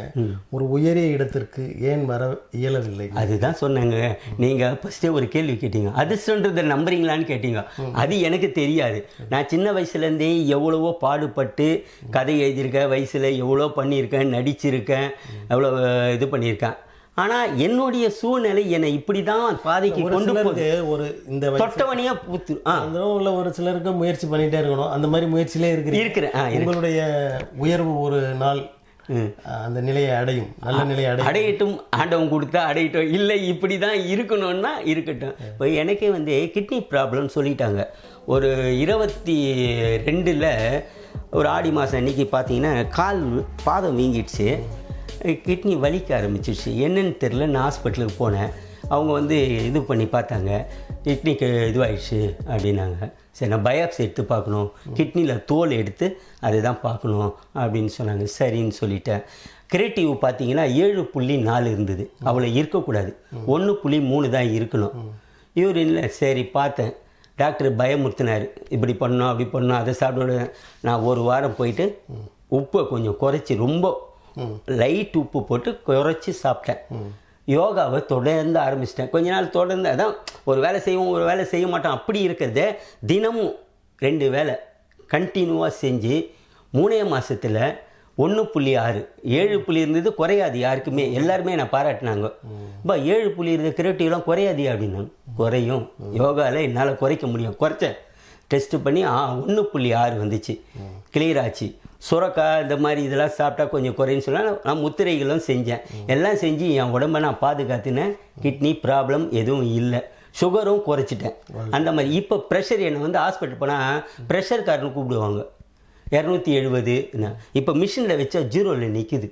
Speaker 1: ஒரு உயரிய இடத்திற்கு ஏன் வர இயலவில்லை?
Speaker 2: அதுதான் சொன்னேங்க. நீங்கள் ஃபஸ்ட்டே ஒரு கேள்வி கேட்டீங்க. அதிர்ஷ்டன்றதை நம்புறீங்களான்னு கேட்டீங்க. அது எனக்கு தெரியாது. நான் சின்ன வயசுலேருந்தே எவ்வளவோ பாடுபட்டு கதை எழுதியிருக்கேன் வயசில் எவ்வளோ பண்ணியிருக்கேன் நடிச்சிருக்கேன் எவ்வளோ இது பண்ணியிருக்கேன். ஆனால் என்னுடைய சூழ்நிலை என்னை இப்படி தான் பாதைக்கு கொண்டு போகுது.
Speaker 1: ஒரு இந்த
Speaker 2: தொட்டவனையா புத்து
Speaker 1: உள்ள ஒரு சிலருக்கு முயற்சி பண்ணிட்டே இருக்கணும். அந்த மாதிரி முயற்சியிலே
Speaker 2: இருக்கிறேன் ஆ
Speaker 1: உங்களுடைய உயர்வு ஒரு நாள் அந்த நிலையை அடையும். நல்ல நிலையை அடையும்.
Speaker 2: அடையட்டும் ஆண்டவன் கொடுத்தா அடையட்டும். இல்லை இப்படி தான் இருக்கணும்னா இருக்கட்டும். இப்போ எனக்கே வந்து கிட்னி ப்ராப்ளம் சொல்லிட்டாங்க. ஒரு இருபத்தி ரெண்டில் ஒரு ஆடி மாதம் அன்னைக்கு பார்த்தீங்கன்னா கால் பாதம் வீங்கிடுச்சு. கிட்னி வலிக்க ஆரம்பிச்சிடுச்சு என்னன்னு தெரில நான் ஹாஸ்பிட்டலுக்கு போனேன். அவங்க வந்து இது பண்ணி பார்த்தாங்க. கிட்னிக்கு இதுவாயிடுச்சு அப்படின்னாங்க. சரி நான் பயாப்ஸ் எடுத்து பார்க்கணும். கிட்னியில் தோல் எடுத்து அதை தான் பார்க்கணும் அப்படின்னு சொன்னாங்க. சரின்னு சொல்லிட்டேன். கிரியேட்டிவ் பார்த்தீங்கன்னா ஏழு புள்ளி நாலு இருந்தது. அவ்வளோ இருக்கக்கூடாது. ஒன்று புள்ளி மூணு தான் இருக்கணும். யூரினில் சரி பார்த்தேன். டாக்டர் பயமுறுத்தினார். இப்படி பண்ணோம் அப்படி பண்ணோம் அதை சாப்பிட நான் ஒரு வாரம் போயிட்டு உப்பை கொஞ்சம் குறைச்சி ரொம்ப லைட் உப்பு போட்டு குறைச்சி சாப்பிட்டேன். யோகாவை தொடர்ந்து ஆரம்பிச்சிட்டேன். கொஞ்ச நாள் தொடர்ந்து அதான் ஒரு வேலை செய்வோம் ஒரு வேலை செய்ய மாட்டோம். அப்படி இருக்கிறது தினமும் ரெண்டு வேலை கண்டினியூவாக செஞ்சு மூணே மாதத்தில் ஒன்று புள்ளி ஆறு ஏழு புள்ளி இருந்தது குறையாது யாருக்குமே. எல்லாருமே நான் பாராட்டினாங்க. இப்போ ஏழு புள்ளி இருந்த கிரியேட்டிவ்லாம் குறையாது அப்படின்னாங்க. குறையும். யோகாவில் என்னால் குறைக்க முடியும். குறைச்சேன். டெஸ்ட் பண்ணி ஆ ஒன்று புள்ளி ஆறு வந்துச்சு. கிளியர் ஆச்சு. சுரக்காய் இந்த மாதிரி இதெல்லாம் சாப்பிட்டா கொஞ்சம் குறைன்னு சொன்னால் நான் முத்திரைகளும் செஞ்சேன். எல்லாம் செஞ்சு என் உடம்ப நான் பாதுகாத்துனேன் கிட்னி ப்ராப்ளம் எதுவும் இல்லை. சுகரும் குறைச்சிட்டேன். அந்த மாதிரி இப்போ ப்ரெஷர் என்னை வந்து ஹாஸ்பிட்டல் போனால் ப்ரெஷர்காரனு கூப்பிடுவாங்க. இரநூத்தி எழுபது இப்போ மிஷினில் வச்சா ஜீரோவில் நிற்கிது.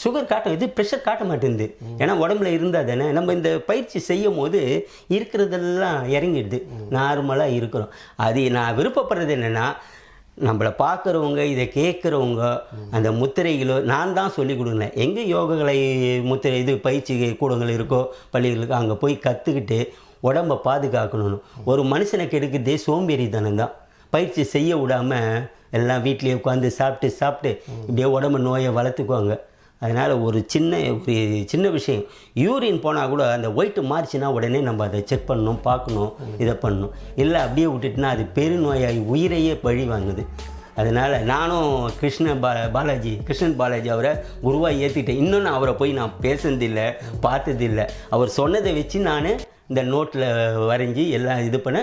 Speaker 2: சுகர் காட்டும் இது ப்ரெஷர் காட்ட மாட்டேங்குது. ஏன்னா உடம்புல இருந்தால் தானே நம்ம இந்த பயிற்சி செய்யும் போது இருக்கிறதெல்லாம் இறங்கிடுது. நார்மலாக இருக்கிறோம். அது நான் விருப்பப்படுறது என்னென்னா நம்மளை பார்க்குறவங்க இதை கேட்குறவங்க அந்த முத்திரைகளோ நான் தான் சொல்லி கொடுங்களேன். எங்கே யோகங்களை முத்திரை இது பயிற்சி கூடங்கள் இருக்கோ பள்ளிகளுக்கு அங்கே போய் கற்றுக்கிட்டு உடம்பை பாதுகாக்கணும் ஒரு மனுஷனை கெடுக்கிறதே சோம்பேறித்தனம் தான். பயிற்சி செய்ய விடாமல் எல்லாம் வீட்லேயே உட்காந்து சாப்பிட்டு சாப்பிட்டு இப்படியே உடம்பு நோயை வளர்த்துக்குவாங்க. அதனால் ஒரு சின்ன ஒரு சின்ன விஷயம். யூரின் போனால் கூட அந்த ஒயிட்டு மாறிச்சுன்னா உடனே நம்ம அதை செக் பண்ணணும் பார்க்கணும் இதை பண்ணணும். இல்லை அப்படியே விட்டுட்டுனா அது பெருநோயாகி உயிரையே பழி வாங்குது. அதனால் நானும் கிருஷ்ண பா பாலாஜி கிருஷ்ணன் பாலாஜி அவரை உருவாகி ஏற்றிக்கிட்டேன் இன்னும் நான் அவரை போய் நான் பேசுனதில்லை பார்த்ததில்லை. அவர் சொன்னதை வச்சு நான் இந்த நோட்டில் வரைஞ்சி எல்லாம் இது பண்ண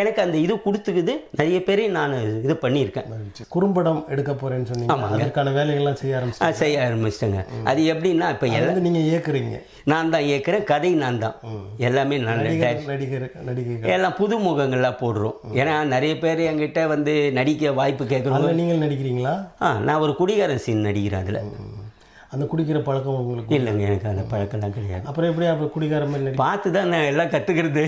Speaker 2: எனக்கு அந்த இது கொடுத்துக்குது. நிறைய பேரை நான் இது பண்ணியிருக்கேன்.
Speaker 1: குறும்படம் எடுக்க போறேன்னு சொன்னீங்க. அதற்கான வேலைகள்லாம் செய்ய ஆரம்பிச்சு
Speaker 2: செய்ய ஆரம்பிச்சிட்டேங்க. அது எப்படின்னா இப்போ
Speaker 1: அது வந்து நீங்க இயக்குறீங்க.
Speaker 2: நான் தான் இயக்குறேன். கதை நான் தான். எல்லாமே நான்
Speaker 1: நடிகர் நடிகைகள்.
Speaker 2: எல்லாம் புது முகங்கள்லாம் போடுறோம். ஏன்னா நிறைய பேர் என்கிட்ட வந்து நடிக்க வாய்ப்பு கேட்குறோம்
Speaker 1: அதில் நீங்கள் நடிக்கிறீங்களா?
Speaker 2: ஆ நான் ஒரு குடிகாரன் சீன் நடிக்கிறேன் அதில்.
Speaker 1: அந்த குடிக்கிற பழக்கம் உங்களுக்கு
Speaker 2: இல்லைங்க எனக்கு அந்த பழக்கம்லாம் கிடையாது.
Speaker 1: அப்புறம் எப்படி அப்போ குடிக்கார மாதிரி
Speaker 2: பார்த்து தான் நான் எல்லாம் கற்றுக்கிறது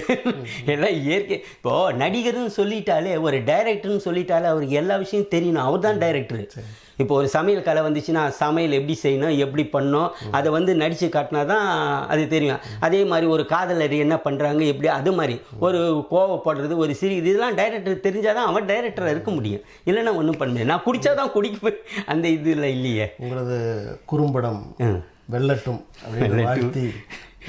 Speaker 2: எல்லாம் இயற்கை. இப்போ நடிகர்னு சொல்லிட்டாலே ஒரு டைரக்டர்னு சொல்லிட்டாலே அவருக்கு எல்லா விஷயம் தெரியணும். அவர் தான் டைரக்டர் இப்போ ஒரு சமையல் கலை வந்துச்சுன்னா சமையல் எப்படி செய்யணும் எப்படி பண்ணணும் அதை வந்து நடித்து காட்டினா தான் அது தெரியும். அதே மாதிரி ஒரு காதலர் என்ன பண்ணுறாங்க எப்படி அது மாதிரி. ஒரு கோவப்படுறது ஒரு சிரி இதெல்லாம் டைரக்டர் தெரிஞ்சால் தான் அவன் டைரக்டராக இருக்க முடியும். இல்லைன்னா ஒன்றும் பண்ண முடியாது. நான் குடிச்சா தான் குடிக்க அந்த இதில் இல்லையே.
Speaker 1: உங்களது குறும்படம்
Speaker 2: ம்
Speaker 1: வெல்லட்டும் அப்படின்னு வாழ்த்தி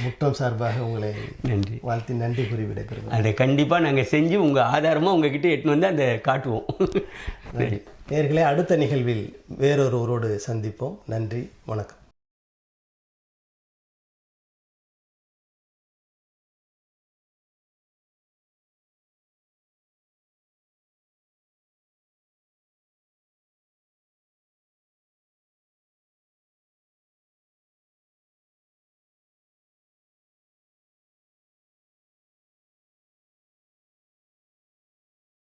Speaker 1: முட்டம் சார்பாக உங்களை
Speaker 2: நன்றி.
Speaker 1: வாழ்த்தி நன்றி கூறி விடைபெறுகிறேன்
Speaker 2: அதை கண்டிப்பாக நாங்கள் செஞ்சு உங்கள் ஆதாரமாக உங்ககிட்ட எட்டுன்னு வந்து அதை காட்டுவோம். சரி.
Speaker 1: நேர்களே அடுத்த நிகழ்வில் வேறொருவரோடு சந்திப்போம். நன்றி வணக்கம்.